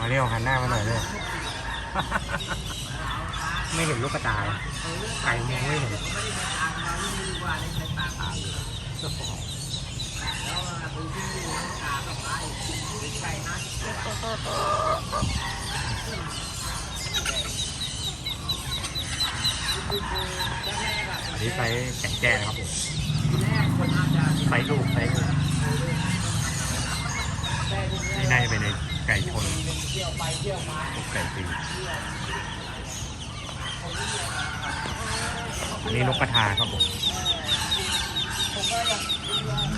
มาเร็วหันหน้ามาหน่อยเลย ไม่เห็นลูกกระต่ายไก่มองไม่เห็นอันนี้ไซส์แก่แก่นะครับผมไซส์ลูกไซส์ลูกนี่น่าจะเป็นใน ไก่ชนไก่ปีอันนี้นกกระทาครับผม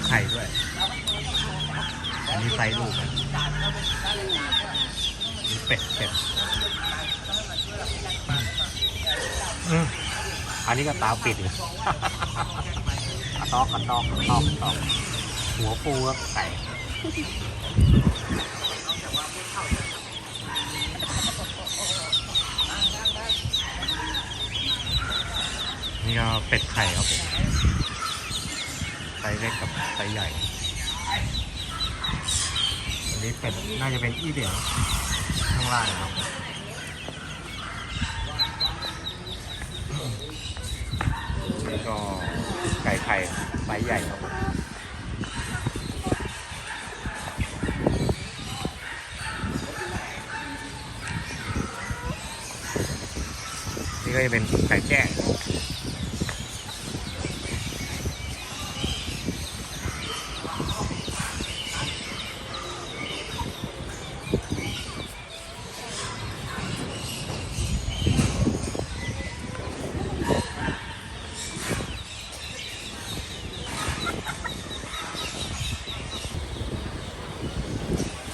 ไข่ด้วย อันนี้ไซส์ลูกอันนี้เป็ดเป็ดอืมอันนี้ก็ตาปิดเลยกระตอกกระตอกกระตอกกระตอกหัวปูครับไก่ นี่ก็เป็ดไข่ครับผมไซส์เล็กกับไซส์ใหญ่ อันนี้เป็ดน่าจะเป็นอี้เดียวข้างล่างครับนี่ก็ไก่ไข่ไซส์ใหญ่ครับผม จะเป็นไก่แจ้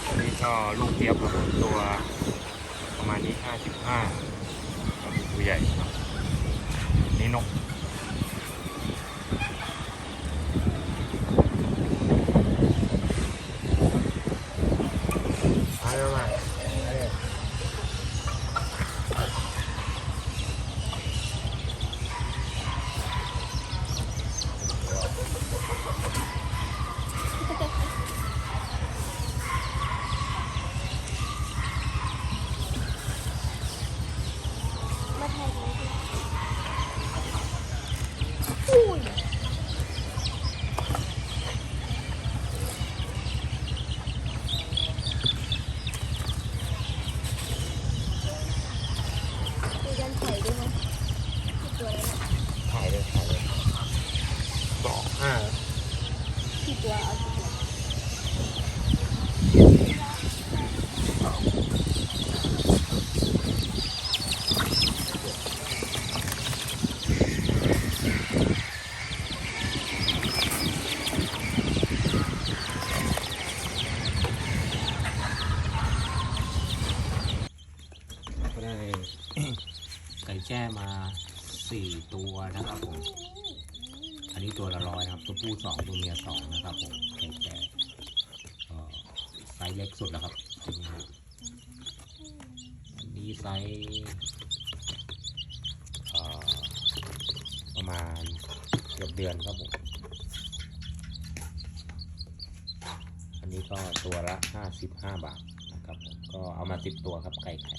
อันนี้ก็ลูกเจี๊ยบครับตัวประมาณนี้ห้าสิบห้าตัวใหญ่ครับนี่นก มาเร็วมามาเร็วถ่ายเลยถ่ายเลยสองห้า ก็ได้ ไก่แจ้มาสี่ตัวนะครับผม อันนี้ตัวละร้อยนะครับ ตัวผู้สองตัวเมียสองนะครับผมไก่แจ้ก็ไซ ส์เล็กสุดแล้วครับนี่ครับอันนี้ไซส์ประมาณเกือบเดือนครับผม อันนี้ก็ตัวละห้าสิบห้าบาทนะครับผมก็เอามาสิบตัวครับไก่ไข่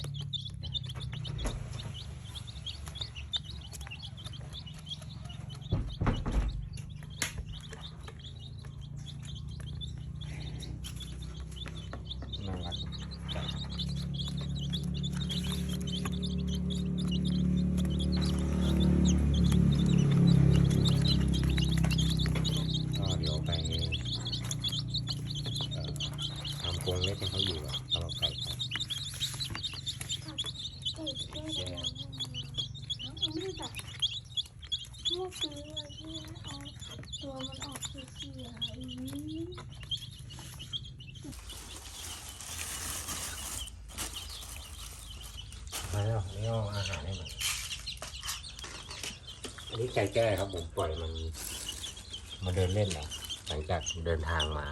อันนี้ไก่แจ้ครับผมปล่อยมันมาเดินเล่นนะหลังจากเดินทางมา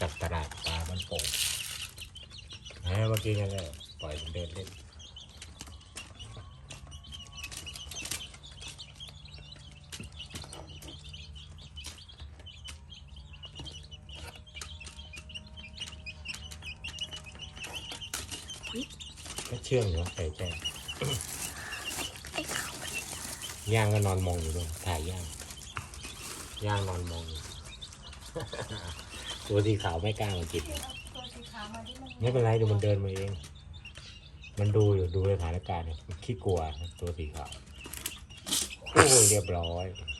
จากตลาดปลาบ้านโป่งนะเมื่อกี้นั่นแหละปล่อยมันเดินเล่นนก็เชื่องอยู่ไก่แจ้ไอ้ขาว ย่างก็นอนมองอยู่ด้วยถ่ายย่าง ย่างนอนมองอยู่ ตัวสีขาวไม่กล้ามากินตัวสีขาวมาที่มันไม่เป็นไรดูมันเดินมาเอง มันดูอยู่ดูสถานการณ์เนี่ยมันขี้กลัวตัวสีขาวโอ้ยเรียบร้อยอยู่กัน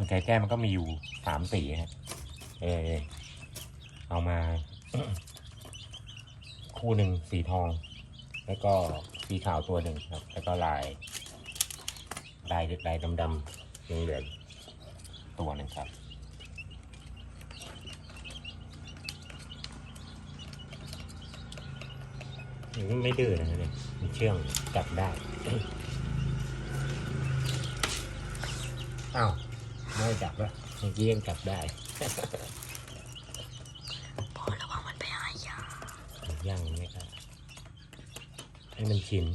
ส่วนไก่แจ้มันก็มีอยู่สามสีฮะเออเอามา คู่หนึ่งสีทอง แล้วก็สีขาวตัวหนึ่งครับ แล้วก็ลายลายลายดำๆเหลืองๆตัวหนึ่งครับไม่ดื้อนะเนี่ยมันเชื่องจับได้ อ้าว ไม่ให้จับแล้วเมื่อกี้ยังจับได้พอระวังมันไปหายาย่างไม่ได้ให้มันชิน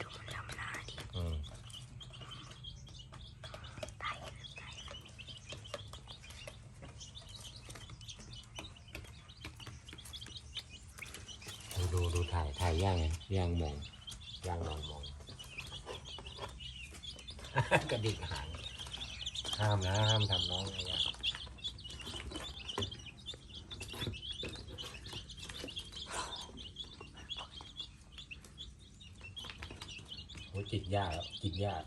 ดูมันทำหน้าดิอืมตายเลยตายเลยดูดูดูถ่ายถ่ายย่างไงย่างมองย่างนอนมองกระดิกหาง ห้ามนะ ห้ามทำน้องนะย่างโอ้จิตยากแล้วจิตยาก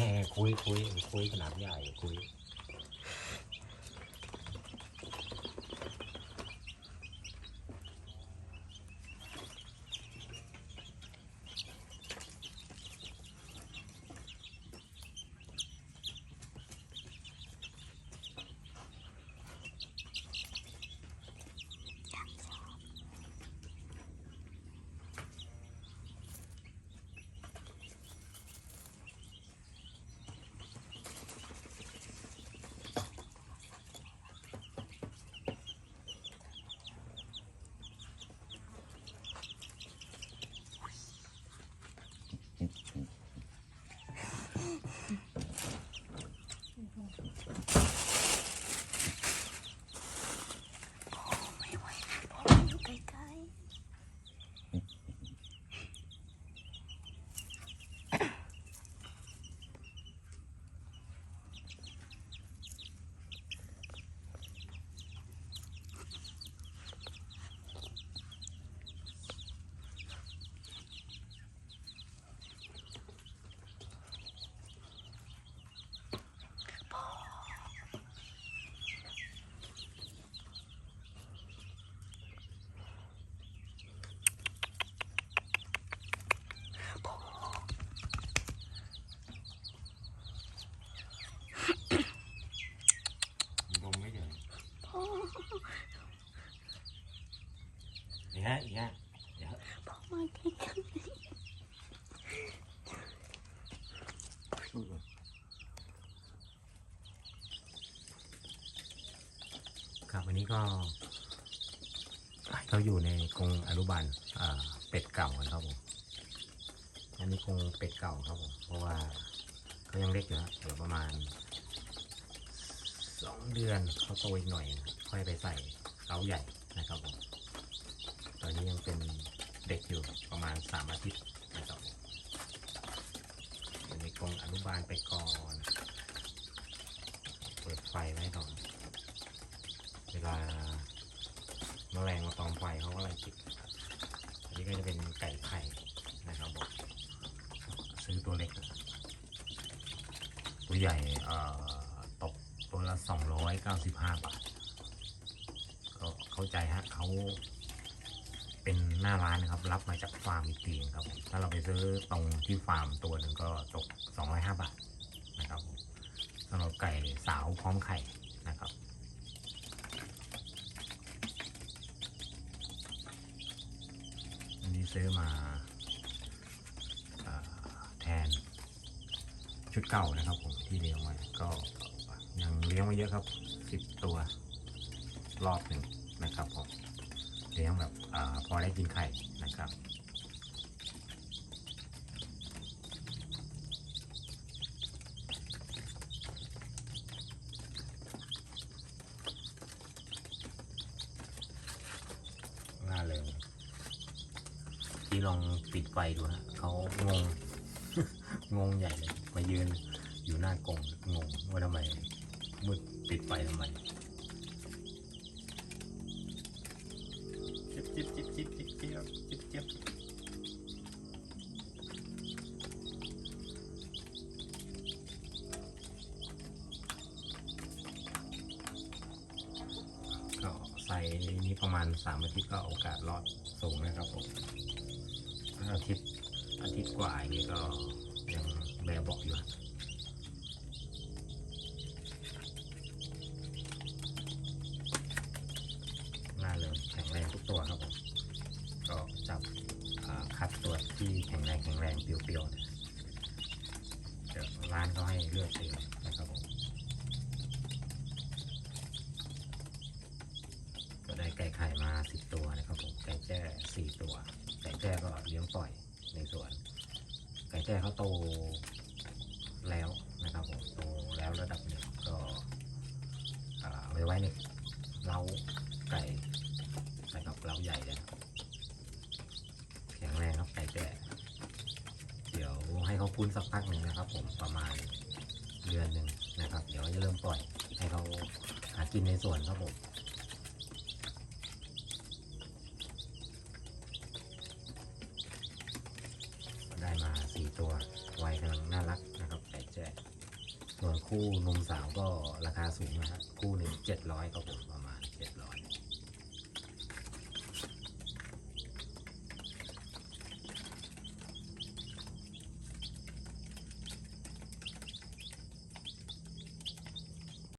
แม่คุยคุยคุยขนาดใหญ่คุย ก็เขาอยู่ในกรงอนุบาลอ่าเป็ดเก่านะครับผมอันนี้คงเป็ดเก่าครับผมเพราะว่าเขายังเล็กอยู่นะเดี๋ยวประมาณสองเดือนเขาโตอีกหน่อยนะค่อยไปใส่เล้าใหญ่นะครับผมตอนนี้ยังเป็นเด็กอยู่ประมาณสามอาทิตย์นะครับอยู่ในกรงอนุบาลไปก่อน เปิดไฟไว้ก่อน เวลาแมลงมาตอมไฟเขาก็เลยติดอันนี้ก็จะเป็นไก่ไข่นะครับผมซื้อตัวเล็ก ตัวใหญ่เอ่อตกตัวละ 295 บาท ก็เข้าใจฮะเขาเป็นหน้าร้านนะครับ รับมาจากฟาร์มอีกทีครับผมถ้าเราไปซื้อตรงที่ฟาร์มตัวหนึ่งก็ตก 205 บาทนะครับสำหรับไก่สาวพร้อมไข่นะครับ นี้ซื้อมาอแทนชุดเก่านะครับผมที่เลี้ยงไว้ก็ยังเลี้ยงไว้เยอะครับสิบตัวรอบหนึ่งนะครับผมเลี้ยงแบบอพอได้กินไข่นะครับ น่าเลย ที่ ลองปิดไฟดูฮะเขางง งงใหญ่เลย มายืนอยู่หน้ากรงงงว่าทำไมมืดปิดไฟทำไมจิ๊บจิ๊บจิ๊บจิ๊บจิ๊บจิ๊บจิ๊บจิ๊บก็ใส่นี้ประมาณสามอาทิตย์ก็โอกาสรอดสูงนะครับผมถ้า อาทิตย์อาทิตย์กว่าอย่างนี้ก็ยังแบบบอกอยู่ฮะน่าเลยแข็งแรงทุกตัวครับผมก็จับคัดตัวที่แข็งแรงแข็งแรงเปรียวๆนะเดี๋ยวร้านเขาให้เลือกเองนะครับผมก็ได้ไก่ไข่มาสิบตัวนะครับผมไก่แจ้สี่ตัว แจ้ก็เลี้ยงปล่อยในสวน ไก่แจ้เขาโตแล้วนะครับผมโตแล้วระดับหนึ่งก็เอาไว้ไว้ในเล้าไก่นะครับเล้าใหญ่เลยนะแข็งแรงครับไก่แจ้เดี๋ยวให้เขาคุ้นสักพักหนึ่งนะครับ ผมประมาณเดือนหนึ่งนะครับ เดี๋ยวจะเริ่มปล่อย ให้เขาหากินในสวนครับผม ได้มาสี่ ตัววัยกำลังน่ารักนะครับไก่แจ้ส่วนคู่นุ่มสาวก็ราคาสูงนะฮะคู่หนึ่งเจ็ดร้อยครับผม